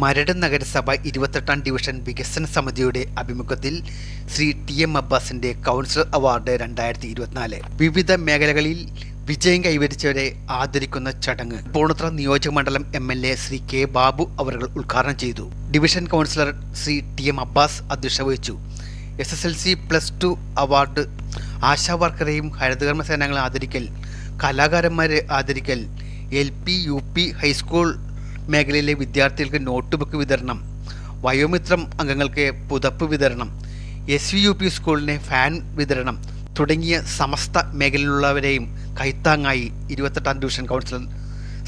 മരട് നഗരസഭ ഇരുപത്തെട്ടാം ഡിവിഷൻ വികസന സമിതിയുടെ ആഭിമുഖ്യത്തിൽ ശ്രീ ടി എം അബ്ബാസിന്റെ കൗൺസിലർ അവാർഡ് രണ്ടായിരത്തി ഇരുപത്തിനാല് വിവിധ മേഖലകളിൽ വിജയം കൈവരിച്ചവരെ ആദരിക്കുന്ന ചടങ്ങ് പൂണത്ര നിയോജകമണ്ഡലം M L A Shri K Babu അവർ ഉദ്ഘാടനം ചെയ്തു. Division councillor Shri T M Abbas അധ്യക്ഷത വഹിച്ചു. S S L C plus two award ASHA വർക്കറെയും ഹരിതകർമ്മ സേനകളെ ആദരിക്കൽ കലാകാരന്മാരെ ആദരിക്കൽ L P U P high school മേഖലയിലെ വിദ്യാർത്ഥികൾക്ക് നോട്ട് ബുക്ക് വിതരണം വയോമിത്രം അംഗങ്ങൾക്ക് പുതപ്പ് വിതരണം എസ് വി യു പി സ്കൂളിന് ഫാൻ വിതരണം തുടങ്ങിയ സമസ്ത മേഖലയിലുള്ളവരെയും കൈത്താങ്ങായി ഇരുപത്തെട്ടാം division councillor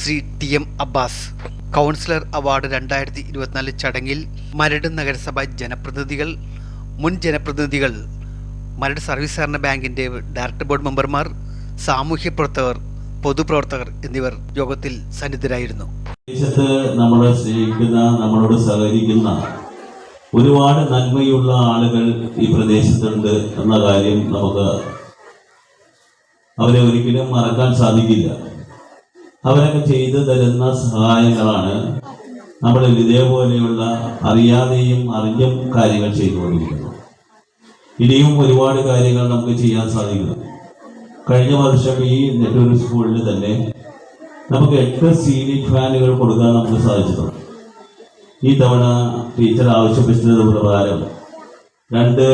Shri T M Abbas. Councillor award രണ്ടായിരത്തി ഇരുപത്തിനാല് ചടങ്ങിൽ മരട് നഗരസഭ ജനപ്രതിനിധികൾ മുൻ ജനപ്രതിനിധികൾ മരട് സർവീസ് സഹകരണ ബാങ്കിന്റെ ഡയറക്ടർ ബോർഡ് മെമ്പർമാർ സാമൂഹ്യ പ്രവർത്തകർ പൊതുപ്രവർത്തകർ എന്നിവർ യോഗത്തിൽ സന്നിധരായിരുന്നു. ദേശത്ത് നമ്മളെ സ്നേഹിക്കുന്ന നമ്മളോട് സഹകരിക്കുന്ന ഒരുപാട് നന്മയുള്ള ആളുകൾ ഈ പ്രദേശത്തുണ്ട് എന്ന കാര്യം നമുക്ക് അവരെ ഒരിക്കലും മറക്കാൻ സാധിക്കില്ല. അവരൊക്കെ ചെയ്തു തരുന്ന സഹായങ്ങളാണ് നമ്മൾ ഇതേപോലെയുള്ള അറിയാതെയും അറിഞ്ഞും കാര്യങ്ങൾ ചെയ്തുകൊണ്ടിരിക്കുന്നത്. ഇനിയും ഒരുപാട് കാര്യങ്ങൾ നമുക്ക് ചെയ്യാൻ സാധിക്കുന്നു കഴിഞ്ഞ വർഷം ഈ നെട്ടൂർ സ്കൂളിൽ തന്നെ നമുക്ക് എട്ട് സീലിംഗ് ഫാനുകൾ കൊടുക്കാൻ നമുക്ക് സാധിച്ചിട്ടുണ്ട്. ഈ തവണ ടീച്ചർ ആവശ്യപ്പെട്ടത് പ്രകാരം രണ്ട്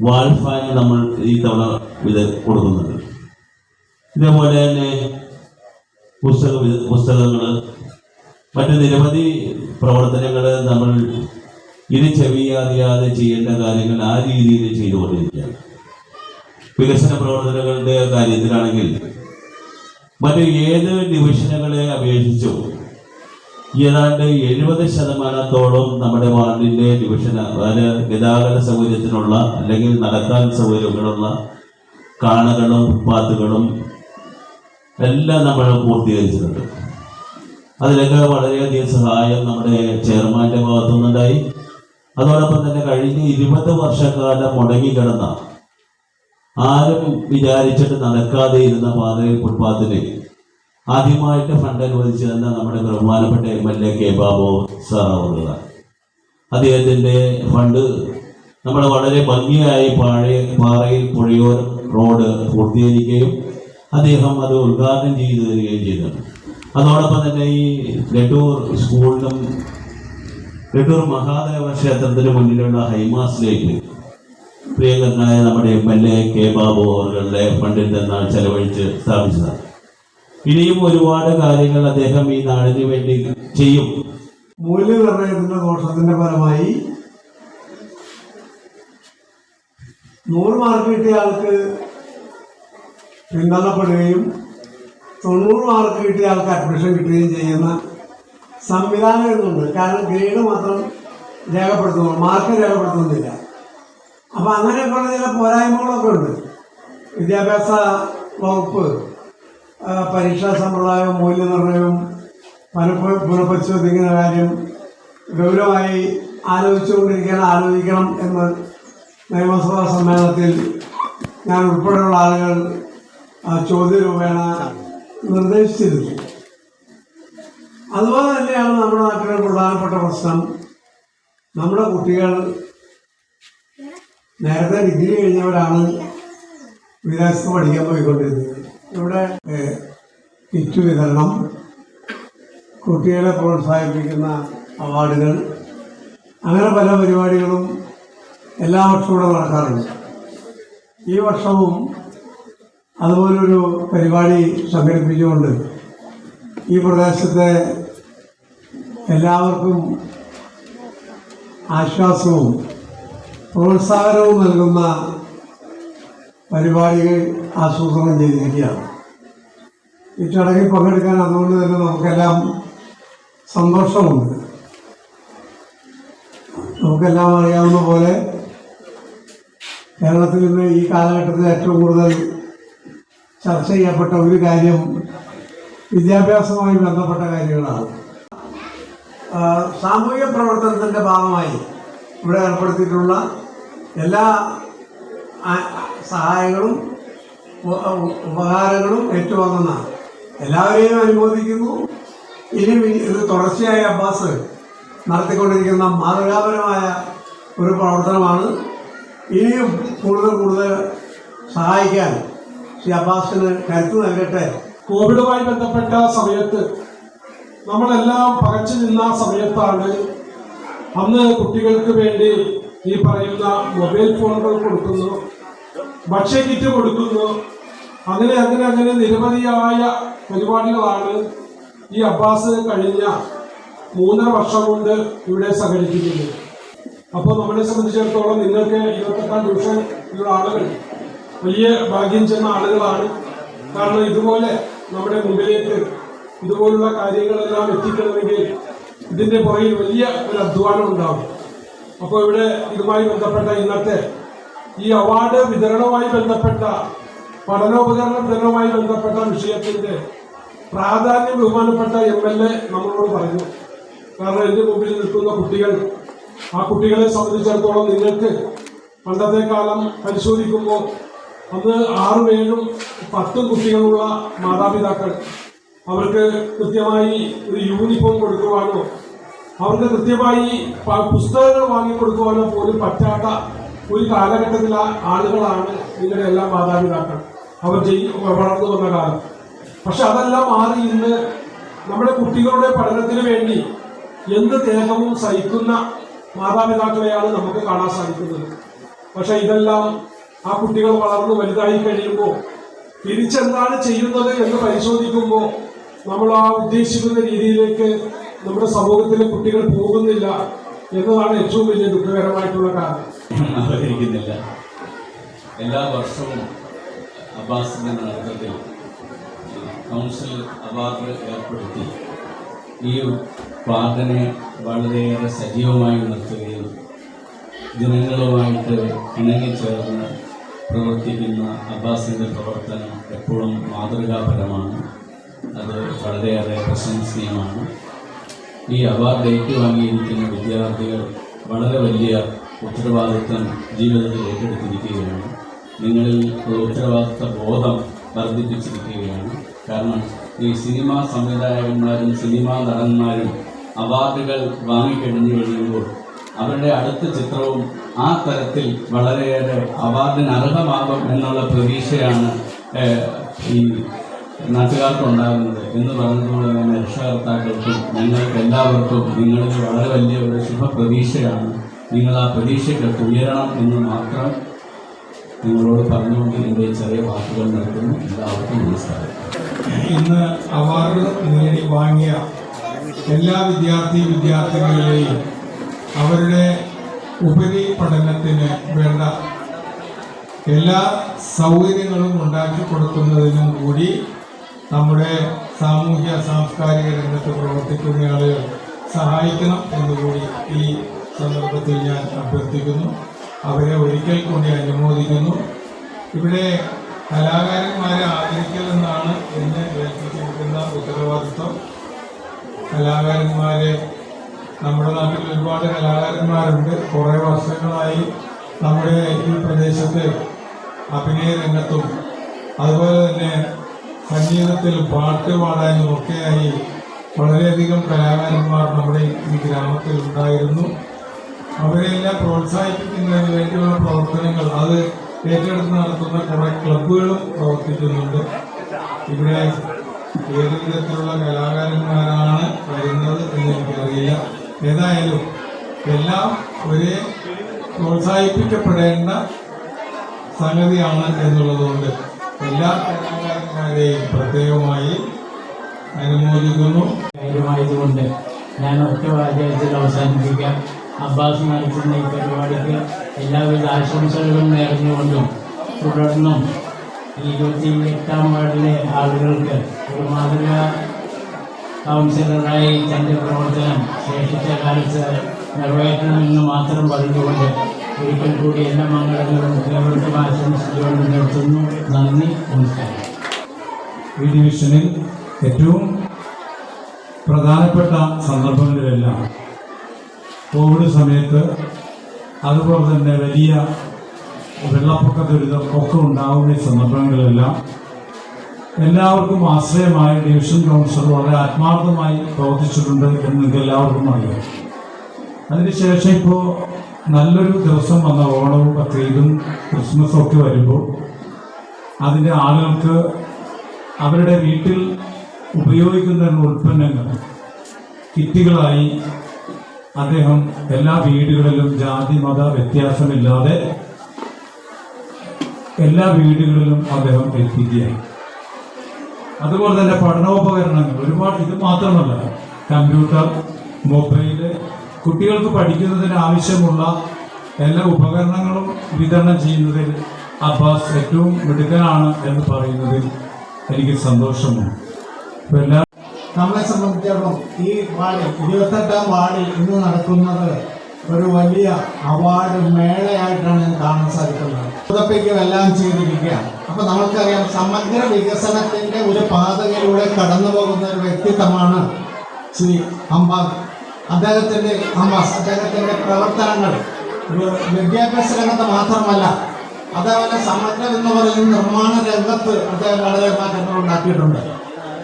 വാൾ ഫാൻ നമ്മൾ ഈ തവണ ഇത് കൊടുക്കുന്നുണ്ട്. ഇതേപോലെ തന്നെ പുസ്തക പുസ്തകങ്ങൾ മറ്റു നിരവധി പ്രവർത്തനങ്ങൾ നമ്മൾ ഇത് ചെവിയറിയാതെ ചെയ്യേണ്ട കാര്യങ്ങൾ ആ രീതിയിൽ ചെയ്തുകൊണ്ടിരിക്കുകയാണ്. വികസന പ്രവർത്തനങ്ങളുടെ കാര്യത്തിലാണെങ്കിൽ മറ്റ് ഏത് ഡിവിഷനുകളെ അപേക്ഷിച്ചും ഏതാണ്ട് എഴുപത് ശതമാനത്തോളം നമ്മുടെ വാർഡിന്റെ ഡിവിഷൻ അതായത് ഗതാഗത സൗകര്യത്തിനുള്ള അല്ലെങ്കിൽ നടക്കാൻ സൗകര്യങ്ങളുള്ള കാണകളും പാത്തുകളും എല്ലാം നമ്മൾ പൂർത്തീകരിച്ചിട്ടുണ്ട്. അതിലൊക്കെ വളരെയധികം സഹായം നമ്മുടെ ചെയർമാന്റെ ഭാഗത്തുനിന്നുണ്ടായി. അതോടൊപ്പം തന്നെ കഴിഞ്ഞ ഇരുപത് വർഷക്കാലം മുടങ്ങിക്കിടന്ന ആരും വിചാരിച്ചിട്ട് നടക്കാതെ ഇരുന്ന പാതയിൽ ഫുട്പാത്തിന് ആദ്യമായിട്ട് ഫണ്ട് അനുവദിച്ചു തന്ന നമ്മുടെ ബഹുമാനപ്പെട്ട M L A K Babu sir അദ്ദേഹത്തിന്റെ ഫണ്ട് നമ്മൾ വളരെ ഭംഗിയായി പാഴയ പാറയിൽ പുഴയോർ റോഡ് പൂർത്തീകരിക്കുകയും അദ്ദേഹം അത് ഉദ്ഘാടനം ചെയ്തു തരികയും ചെയ്തിട്ടുണ്ട് അതോടൊപ്പം തന്നെ ഈ നെട്ടൂർ സ്കൂളിലും നെട്ടൂർ മഹാദേവ ക്ഷേത്രത്തിന് മുന്നിലുള്ള ഹൈമാസിലേക്ക് പ്രിയങ്കരനായ നമ്മുടെ M L A K Babu അവരുടെ ഫണ്ടിൽ നിന്നാണ് ചെലവഴിച്ച് സ്ഥാപിച്ചത് ഇനിയും ഒരുപാട് കാര്യങ്ങൾ അദ്ദേഹം ഈ നാടിന് വേണ്ടി ചെയ്യും. മൂല്യനിർണയത്തിന്റെ ദോഷത്തിന്റെ ഫലമായി നൂറ് മാർക്ക് കിട്ടിയ ആൾക്ക് പിന്തള്ളപ്പെടുകയും തൊണ്ണൂറ് മാർക്ക് കിട്ടിയ ആൾക്ക് അഡ്മിഷൻ കിട്ടുകയും ചെയ്യുന്ന സംവിധാനം ഇന്നുണ്ട് കാരണം ഗ്രേഡ് മാത്രം രേഖപ്പെടുത്തുന്നു. മാർക്ക് രേഖപ്പെടുത്തുന്നില്ല. അപ്പം അങ്ങനെയൊക്കെയുള്ള ചില പോരായ്മകളൊക്കെ ഉണ്ട്. വിദ്യാഭ്യാസ വകുപ്പ് പരീക്ഷാ സമ്പ്രദായവും മൂല്യനിർണയവും പലപ്പോഴും പുനഃപരിശോധിക്കുന്ന കാര്യം ഗൗരവമായി ആലോചിച്ചുകൊണ്ടിരിക്കണം ആലോചിക്കണം എന്ന് നിയമസഭാ സമ്മേളനത്തിൽ ഞാൻ ഉൾപ്പെടെയുള്ള ആളുകൾ ആ, ചോദ്യരൂപേണ നിർദ്ദേശിച്ചിരുന്നു. അതുപോലെ തന്നെയാണ് നമ്മുടെ നാട്ടിലെ പ്രധാനപ്പെട്ട പ്രശ്നം. നമ്മുടെ കുട്ടികൾ നേരത്തെ ഡിഗ്രി കഴിഞ്ഞവരാണ് വിദേശത്ത് പഠിക്കാൻ പോയിക്കൊണ്ടിരുന്നത്. ഇവിടെ കിറ്റ് വിതരണം കുട്ടികളെ പ്രോത്സാഹിപ്പിക്കുന്ന അവാർഡുകൾ അങ്ങനെ പല പരിപാടികളും എല്ലാ വർഷവും ഇവിടെ നടക്കാറുണ്ട്. ഈ വർഷവും അതുപോലൊരു പരിപാടി സംഘടിപ്പിച്ചുകൊണ്ട് ഈ പ്രദേശത്തെ എല്ലാവർക്കും ആശ്വാസവും പ്രോത്സാഹനവും നൽകുന്ന പരിപാടികൾ ആസൂത്രണം ചെയ്തിരിക്കുകയാണ്. ഈ ചടങ്ങിൽ പങ്കെടുക്കാൻ അതുകൊണ്ട് തന്നെ നമുക്കെല്ലാം സന്തോഷമുണ്ട്. നമുക്കെല്ലാം അറിയാവുന്ന പോലെ കേരളത്തിൽ ഇന്ന് ഈ കാലഘട്ടത്തിൽ ഏറ്റവും കൂടുതൽ ചർച്ച ചെയ്യപ്പെട്ട ഒരു കാര്യം വിദ്യാഭ്യാസവുമായി ബന്ധപ്പെട്ട കാര്യങ്ങളാണ്. സാമൂഹിക പ്രവർത്തനത്തിന്റെ ഭാഗമായി ഇവിടെ ഏർപ്പെടുത്തിയിട്ടുള്ള എല്ലാ സഹായങ്ങളും ഉപ- ഉപകാരങ്ങളും ഏറ്റുവാങ്ങുന്ന എല്ലാവരെയും അനുമോദിക്കുന്നു. ഇനി ഇത് തുടർച്ചയായ അബ്ബാസ് നടത്തിക്കൊണ്ടിരിക്കുന്ന മാതൃകാപരമായ ഒരു പ്രവർത്തനമാണ്. ഇനിയും കൂടുതൽ കൂടുതൽ സഹായിക്കാൻ ശ്രീ അബ്ബാസിന് കരുത്ത് നൽകട്ടെ. കോവിഡുമായി ബന്ധപ്പെട്ട സമയത്ത് നമ്മളെല്ലാം പകച്ചു നിന്ന സമയത്താണ് അന്ന് കുട്ടികൾക്ക് വേണ്ടി ഈ പറയുന്ന മൊബൈൽ ഫോണുകൾ കൊടുക്കുന്നു ഭക്ഷ്യ കിറ്റ് കൊടുക്കുന്നു. അങ്ങനെ അങ്ങനെ അങ്ങനെ നിരവധിയായ പരിപാടികളാണ് ഈ അബ്ബാസ് കഴിഞ്ഞ മൂന്നര വർഷം കൊണ്ട് ഇവിടെ സംഘടിപ്പിക്കുന്നത്. അപ്പോൾ നമ്മളെ സംബന്ധിച്ചിടത്തോളം നിങ്ങൾക്ക് ഇരുപത്തെട്ടാം ഡിവിഷനിലുള്ള ആളുകൾ വലിയ ഭാഗ്യം ചെന്ന ആളുകളാണ്. കാരണം ഇതുപോലെ നമ്മുടെ മുമ്പിലേക്ക് ഇതുപോലുള്ള കാര്യങ്ങളെല്ലാം എത്തിക്കണമെങ്കിൽ ഇതിന്റെ പുറകിൽ വലിയ ഒരു അധ്വാനം ഉണ്ടാവും. അപ്പോൾ ഇവിടെ ഇതുമായി ബന്ധപ്പെട്ട ഇന്നത്തെ ഈ അവാർഡ് വിതരണവുമായി ബന്ധപ്പെട്ട പഠനോപകരണ വിതരണവുമായി ബന്ധപ്പെട്ട വിഷയത്തിന്റെ പ്രാധാന്യം ബഹുമാനപ്പെട്ട എം എൽ എ നമ്മളോട് പറഞ്ഞു. കാരണം എന്റെ മുമ്പിൽ നിൽക്കുന്ന കുട്ടികൾ ആ കുട്ടികളെ സംബന്ധിച്ചിടത്തോളം നിങ്ങൾക്ക് പണ്ടത്തെ കാലം പരിശോധിക്കുമ്പോൾ അന്ന് ആറും ഏഴും പത്തും കുട്ടികളുള്ള മാതാപിതാക്കൾ അവർക്ക് കൃത്യമായി ഒരു യൂണിഫോം കൊടുക്കുവാനോ അവർക്ക് കൃത്യമായി പുസ്തകങ്ങൾ വാങ്ങിക്കൊടുക്കുവാനോ പോലും പറ്റാത്ത ഒരു കാലഘട്ടത്തിലെ ആളുകളാണ് നിങ്ങളുടെ എല്ലാ മാതാപിതാക്കൾ. അവർ ചെയ് വളർന്നു വന്ന കാലം. പക്ഷെ അതെല്ലാം മാറി ഇന്ന് നമ്മുടെ കുട്ടികളുടെ പഠനത്തിന് വേണ്ടി എന്ത് ദേഹവും സഹിക്കുന്ന മാതാപിതാക്കളെയാണ് നമുക്ക് കാണാൻ സാധിക്കുന്നത്. പക്ഷെ ഇതെല്ലാം ആ കുട്ടികൾ വളർന്നു വലുതായി കഴിയുമ്പോൾ തിരിച്ചെന്താണ് ചെയ്യുന്നത് എന്ന് പരിശോധിക്കുമ്പോൾ നമ്മൾ ആ ഉദ്ദേശിക്കുന്ന രീതിയിലേക്ക് നമ്മുടെ സമൂഹത്തിലെ കുട്ടികൾ പോകുന്നില്ല എന്നതാണ് ഏറ്റവും വലിയ ദുഃഖകരമായിട്ടുള്ള കാരണം. എല്ലാ വർഷവും അബ്ബാസിന്റെ നേതൃത്വത്തിൽ കൗൺസിൽ അവാർഡ് ഏർപ്പെടുത്തി. ഈ പ്രാർത്ഥനയെ വളരെയേറെ സജീവമായി നിർത്തുകയും ജനങ്ങളുമായിട്ട് ഇണങ്ങിച്ചേർന്ന് പ്രവർത്തിക്കുന്ന അബ്ബാസിന്റെ പ്രവർത്തനം എപ്പോഴും മാതൃകാപരമാണ്. അത് വളരെയേറെ പ്രശംസനീയമാണ്. ഈ അവാർഡ് ഏറ്റുവാങ്ങിയിരിക്കുന്ന വിദ്യാർത്ഥികൾ വളരെ വലിയ ഉത്തരവാദിത്വം ജീവിതത്തിൽ ഏറ്റെടുത്തിരിക്കുകയാണ്. നിങ്ങളിൽ ഒരു ഉത്തരവാദിത്വ ബോധം വർദ്ധിപ്പിച്ചിരിക്കുകയാണ്. കാരണം ഈ സിനിമാ സംവിധായകന്മാരും സിനിമാ നടന്മാരും അവാർഡുകൾ വാങ്ങിക്കഴിഞ്ഞു കഴിയുമ്പോൾ അവരുടെ അടുത്ത ചിത്രവും ആ തരത്തിൽ വളരെയേറെ അവാർഡിന് അർഹമാകും എന്നുള്ള പ്രതീക്ഷയാണ് ഈ നാട്ടുകാർക്കുണ്ടാകുന്നത് എന്ന് പറഞ്ഞതുപോലെ തന്നെ രക്ഷകർത്താക്കൾക്കും ഞങ്ങൾക്ക് എല്ലാവർക്കും നിങ്ങളിൽ വളരെ വലിയ ഒരു ശുഭപ്രതീക്ഷയാണ്. നിങ്ങൾ ആ പ്രതീക്ഷയ്ക്കൊക്കെ ഉയരണം എന്ന് മാത്രം നിങ്ങളോട് പറഞ്ഞുകൊണ്ട് എന്റെ ചെറിയ വാക്കുകൾ നൽകുന്നു എല്ലാവർക്കും നമസ്കാരം. ഇന്ന് അവാർഡ് നേടി വാങ്ങിയ എല്ലാ വിദ്യാർത്ഥി വിദ്യാർത്ഥികളെയും അവരുടെ ഉപരി പഠനത്തിന് വേണ്ട എല്ലാ സൗകര്യങ്ങളും ഉണ്ടാക്കി കൊടുക്കുന്നതിനും കൂടി നമ്മുടെ സാമൂഹ്യ സാംസ്കാരിക രംഗത്ത് പ്രവർത്തിക്കുന്ന ആളുകൾ സഹായിക്കണം എന്നുകൂടി ഈ സന്ദർഭത്തിൽ ഞാൻ അഭ്യർത്ഥിക്കുന്നു. അവരെ ഒരിക്കൽ കൂടി അനുമോദിക്കുന്നു. ഇവിടെ കലാകാരന്മാരെ ആദരിക്കൽ എന്നാണ് എന്നെ ഏൽപ്പിച്ചിരിക്കുന്ന ഉത്തരവാദിത്വം. കലാകാരന്മാരെ നമ്മുടെ നാട്ടിൽ ഒരുപാട് കലാകാരന്മാരുണ്ട്. കുറേ വർഷങ്ങളായി നമ്മുടെ ഈ പ്രദേശത്ത് അഭിനയ രംഗത്തും അതുപോലെ തന്നെ സംഗീതത്തിൽ പാട്ട് പാടാനും ഒക്കെയായി വളരെയധികം കലാകാരന്മാർ നമ്മുടെ ഈ ഗ്രാമത്തിൽ ഉണ്ടായിരുന്നു. അവരെല്ലാം പ്രോത്സാഹിപ്പിക്കുന്നതിന് വേണ്ടിയുള്ള പ്രവർത്തനങ്ങൾ അത് ഏറ്റെടുത്ത് നടത്തുന്ന കുറെ ക്ലബുകളും പ്രവർത്തിക്കുന്നുണ്ട്. ഇവിടെ ഏത് വിധത്തിലുള്ള കലാകാരന്മാരാണ് വരുന്നത് എന്ന് എനിക്കറിയില്ല. ഏതായാലും എല്ലാം ഒരേ പ്രോത്സാഹിപ്പിക്കപ്പെടേണ്ട സംഗതിയാണ് എന്നുള്ളതുകൊണ്ട് എല്ലാ കലാകാരന്മാരെയും പ്രത്യേകമായി അനുമോദിക്കുന്നു. കാര്യമായതുകൊണ്ട് ഞാൻ ഒറ്റ വാചകത്തിൽ അവസാനിപ്പിക്കാം. അബ്ബാസ് നടത്തുന്ന ഈ പരിപാടിക്ക് എല്ലാവിധ ആശംസകളും നേർന്നുകൊണ്ടും തുടർന്നും ഇരുപത്തി എട്ടാം വാർഡിലെ ആളുകൾക്ക് ഒരു മാതൃക കൗൺസിലറായി തന്റെ പ്രവർത്തനം ശേഷിച്ച കാലത്ത് നിറവേറ്റണമെന്ന് മാത്രം പറഞ്ഞുകൊണ്ട് ഒരിക്കൽ കൂടി എല്ലാ മംഗളങ്ങളും ഏവർക്കും ആശംസിച്ചുകൊണ്ട് നിർത്തുന്നു. നന്ദി നമസ്കാരം. ഈ ഡിവിഷനിൽ ഏറ്റവും പ്രധാനപ്പെട്ട സന്ദർഭങ്ങളിലെല്ലാം കോവിഡ് സമയത്ത് അതുപോലെ തന്നെ വലിയ വെള്ളപ്പൊക്ക ദുരിതം ഒക്കെ ഉണ്ടാവുന്ന ഈ സന്ദർഭങ്ങളിലെല്ലാം എല്ലാവർക്കും ആശ്രയമായ ഡിവിഷൻ കൗൺസിലർ വളരെ ആത്മാർത്ഥമായി പ്രവർത്തിച്ചിട്ടുണ്ട് എന്ന് നിങ്ങൾക്ക് എല്ലാവർക്കും അറിയാം. അതിനുശേഷം ഇപ്പോൾ നല്ലൊരു ദിവസം വന്ന ഓണവും ബക്രീദും ക്രിസ്മസും ഒക്കെ വരുമ്പോൾ അതിന്റെ ആളുകൾക്ക് അവരുടെ വീട്ടിൽ ഉപയോഗിക്കുന്ന ഉൽപ്പന്നങ്ങൾ കിറ്റുകളായി അദ്ദേഹം എല്ലാ വീടുകളിലും ജാതി മത വ്യത്യാസമില്ലാതെ എല്ലാ വീടുകളിലും അദ്ദേഹം എത്തിക്കുകയാണ് അതുപോലെ തന്നെ പഠനോപകരണങ്ങൾ ഒരുപാട് ഇത് മാത്രമല്ല കമ്പ്യൂട്ടർ മൊബൈൽ കുട്ടികൾക്ക് പഠിക്കുന്നതിന് ആവശ്യമുള്ള എല്ലാ ഉപകരണങ്ങളും വിതരണം ചെയ്യുന്നതിൽ അബ്ബാസ് ഏറ്റവും മിടുക്കനാണ് എന്ന് പറയുന്നതിൽ എനിക്ക് എല്ലാ നമ്മളെ സംബന്ധിച്ചിടത്തോളം ഈ വാർഡിൽ ഇരുപത്തെട്ടാം വാർഡിൽ ഇന്ന് നടക്കുന്നത് ഒരു വലിയ അവാർഡ് മേളയായിട്ടാണ് ഞാൻ കാണാൻ സാധിക്കുന്നത്. പുതപ്പിക്കും എല്ലാം ചെയ്തിരിക്കുകയാണ്. അപ്പൊ നമുക്കറിയാം സമഗ്ര വികസനത്തിന്റെ ഒരു പാതയിലൂടെ കടന്നു പോകുന്ന ഒരു വ്യക്തിത്വമാണ് ശ്രീ അംബാസ്. അദ്ദേഹത്തിന്റെ അംബാസ് അദ്ദേഹത്തിന്റെ പ്രവർത്തനങ്ങൾ വിദ്യാഭ്യാസ രംഗത്ത് മാത്രമല്ല അതേപോലെ സമഗ്രം എന്ന് പറയുന്ന നിർമ്മാണ രംഗത്ത് അദ്ദേഹം വളരെ മാറ്റങ്ങൾ ഉണ്ടാക്കിയിട്ടുണ്ട്.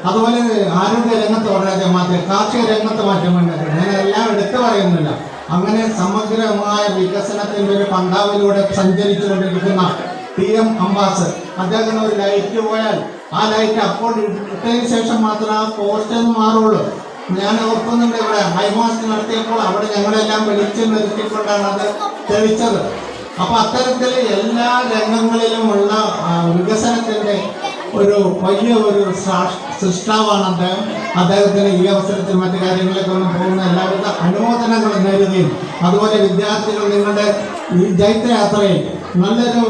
അതുപോലെ ആരോഗ്യ രംഗത്ത് വളരെ മാറ്റം കാർഷിക രംഗത്ത് മാറ്റം ഉണ്ടാക്കിയിട്ടുണ്ട് ഞാൻ എല്ലാം എടുത്തു പറയുന്നില്ല. അങ്ങനെ സമഗ്രമായ വികസനത്തിന്റെ ഒരു പന്താവിലൂടെ സഞ്ചരിച്ചുകൊണ്ടിരിക്കുന്ന ടി എം അംബാസ് അദ്ദേഹത്തിന് ഒരു ലൈറ്റ് പോയാൽ ആ ലൈറ്റ് അപ്പോൾ ഇട്ടതിന് ശേഷം മാത്രമേ ആ പോസ്റ്റ് മാറുള്ളൂ. ഞാൻ ഓർക്കുന്നുണ്ട് ഇവിടെ ഹൈമാസ്റ്റ് നടത്തിയപ്പോൾ അവിടെ ഞങ്ങളെല്ലാം വിളിച്ചു നിർത്തിക്കൊണ്ടാണ് അത് തെളിച്ചത്. അപ്പൊ അത്തരത്തിൽ എല്ലാ രംഗങ്ങളിലുമുള്ള വികസനത്തിന്റെ ഒരു വലിയ ഒരു സൃഷ്ടാവാണ് അദ്ദേഹം. അദ്ദേഹത്തിന് ഈ അവസരത്തിൽ മറ്റു കാര്യങ്ങളിലേക്ക് ഒന്നും പോകുന്ന എല്ലാവിധ അനുമോദനങ്ങളും നേരുകയും അതുപോലെ വിദ്യാർത്ഥികൾ നിങ്ങളുടെ ജൈത്രയാത്രയിൽ നല്ലൊരു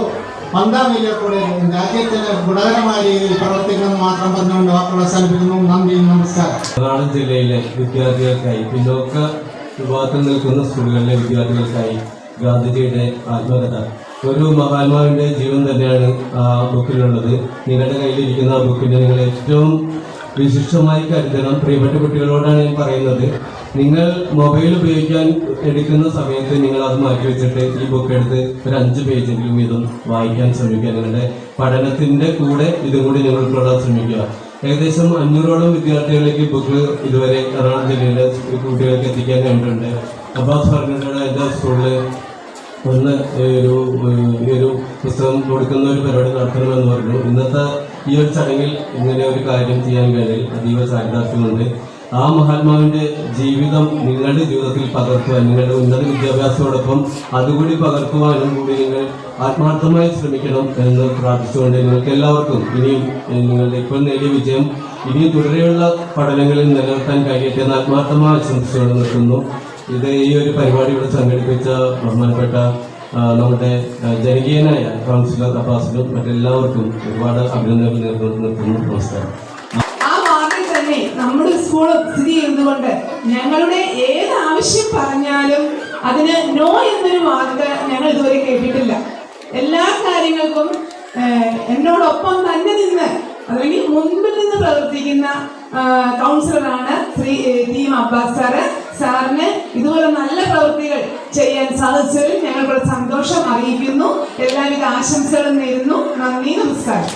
പന്താവിലേക്കൂടെ രാജ്യത്തിന് ഗുണകരമായ രീതിയിൽ പ്രവർത്തിക്കണമെന്ന് മാത്രം പറഞ്ഞുകൊണ്ട് വാക്കുകൾ അവസാനിപ്പിക്കുന്നു. നന്ദി നമസ്കാരം. ജില്ലയിലെ വിദ്യാർത്ഥികൾക്കായി പിന്നോക്ക വിഭാഗത്തിൽ നിൽക്കുന്ന സ്കൂളുകളിലെ വിദ്യാർത്ഥികൾക്കായി ഗാന്ധിജിയുടെ ആത്മകഥ. ഒരു മഹാത്മാവിന്റെ ജീവൻ തന്നെയാണ് ആ ബുക്കിലുള്ളത്. നിങ്ങളുടെ കയ്യിലിരിക്കുന്ന ആ ബുക്കിന്റെ നിങ്ങൾ ഏറ്റവും വിശിഷ്ടമായി കരുതണം. പ്രിയപ്പെട്ട കുട്ടികളോടാണ് ഞാൻ പറയുന്നത്. നിങ്ങൾ മൊബൈൽ ഉപയോഗിക്കാൻ എടുക്കുന്ന സമയത്ത് നിങ്ങൾ അത് മാറ്റി വെച്ചിട്ട് ഈ ബുക്ക് എടുത്ത് ഒരു അഞ്ച് പേജെങ്കിലും ഇതും വായിക്കാൻ ശ്രമിക്കുക. നിങ്ങളുടെ പഠനത്തിന്റെ കൂടെ ഇതും കൂടി നിങ്ങൾ ഉൾക്കൊള്ളാൻ ശ്രമിക്കുക. ഏകദേശം അഞ്ഞൂറോളം വിദ്യാർത്ഥികളിലേക്ക് ബുക്ക് ഇതുവരെ എറണാകുളം ജില്ലയിലെ കുട്ടികൾക്ക് എത്തിക്കാൻ കഴിഞ്ഞിട്ടുണ്ട്. അബ്ബാസ് പറഞ്ഞിട്ടുള്ള എന്റെ സ്കൂളിൽ ഒന്ന് ഒരു ഒരു പുസ്തകം കൊടുക്കുന്ന ഒരു പരിപാടി നടത്തണമെന്ന് പറഞ്ഞു. ഇന്നത്തെ ഈ ഒരു ചടങ്ങിൽ ഇങ്ങനെ ഒരു കാര്യം ചെയ്യാൻ വേണ്ടി അതീവ ചാരിതാർത്ഥ്യമുണ്ട്. ആ മഹാത്മാവിന്റെ ജീവിതം നിങ്ങളുടെ ജീവിതത്തിൽ പകർത്തുവാൻ നിങ്ങളുടെ ഉന്നത വിദ്യാഭ്യാസത്തോടൊപ്പം അതുകൂടി പകർത്തുവാനും കൂടി നിങ്ങൾ ആത്മാർത്ഥമായി ശ്രമിക്കണം എന്ന് പ്രാർത്ഥിച്ചുകൊണ്ട് നിങ്ങൾക്ക് എല്ലാവർക്കും ഇനിയും നിങ്ങളുടെ ഇപ്പോൾ നേടിയ വിജയം ഇനിയും തുടരെയുള്ള പഠനങ്ങളിൽ നിലനിർത്താൻ കഴിയട്ടെ എന്ന് ആത്മാർത്ഥമായ ആശംസയോടെ നിൽക്കുന്നു ഇത് ഈ ഒരു പരിപാടി ഇവിടെ സംഘടിപ്പിച്ച ബഹുമാനപ്പെട്ട നമ്മുടെ ജനകീയനായ കൗൺസിലർ അബ്ബാസിനും മറ്റെല്ലാവർക്കും ഒരുപാട് അഭിനന്ദനങ്ങൾ നേർന്നു നിർത്തുന്നു. നമസ്കാരം. സ്കൂൾ സ്ഥിതി ചെയ്യുന്നതുകൊണ്ട് ഞങ്ങളുടെ ഏത് ആവശ്യം പറഞ്ഞാലും അതിന് നോ എന്നൊരു വാക്ക് ഞങ്ങൾ ഇതുവരെ കേട്ടിട്ടില്ല. എല്ലാ കാര്യങ്ങൾക്കും എന്നോടൊപ്പം തന്നെ നിന്ന് അല്ലെങ്കിൽ മുൻപിൽ നിന്ന് പ്രവർത്തിക്കുന്ന കൗൺസിലറാണ് ശ്രീ ടീം അബ്ബാസ് സാറ്. സാറിന് ഇതുപോലെ നല്ല പ്രവൃത്തികൾ ചെയ്യാൻ സാധിച്ചതിൽ ഞങ്ങൾ സന്തോഷം അറിയിക്കുന്നു. എല്ലാവിധ ആശംസകളും നേരുന്നു. നന്ദി നമസ്കാരം.